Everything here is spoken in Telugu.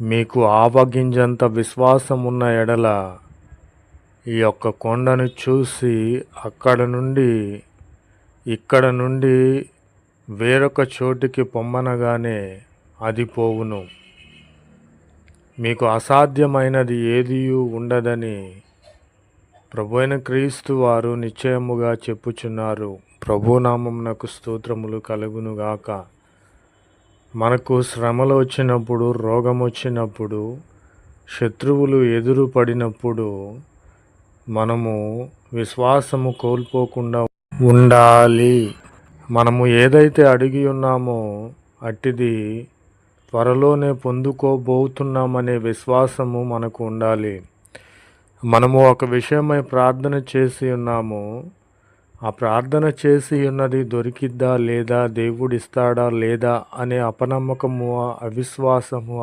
మీకు ఆవగింజంత విశ్వాసం ఉన్న ఎడల ఈ యొక్క కొండను చూసి అక్కడ నుండి ఇక్కడ నుండి వేరొక చోటికి పొమ్మనగానే అది పోవును. మీకు అసాధ్యమైనది ఏదీ ఉండదని ప్రభువైన క్రీస్తు వారు నిశ్చయముగా చెప్పుచున్నారు. ప్రభునామమునకు స్తోత్రములు కలుగునుగాక. మనకు శ్రమలు వచ్చినప్పుడు రోగం వచ్చినప్పుడు శత్రువులు ఎదురు పడినప్పుడు మనము విశ్వాసము కోల్పోకుండా ఉండాలి. మనము ఏదైతే అడిగి ఉన్నామో అట్టిది త్వరలోనే పొందుకోబోతున్నామనే విశ్వాసము మనకు ఉండాలి. మనము ఒక విషయమై ప్రార్థన చేసి ఉన్నాము ఆ ప్రార్థన చేసి ఉన్నది దొరికిద్దా లేదా? దేవుడిస్తాడా లేదా? అనే అపనమ్మకము అవిశ్వాసము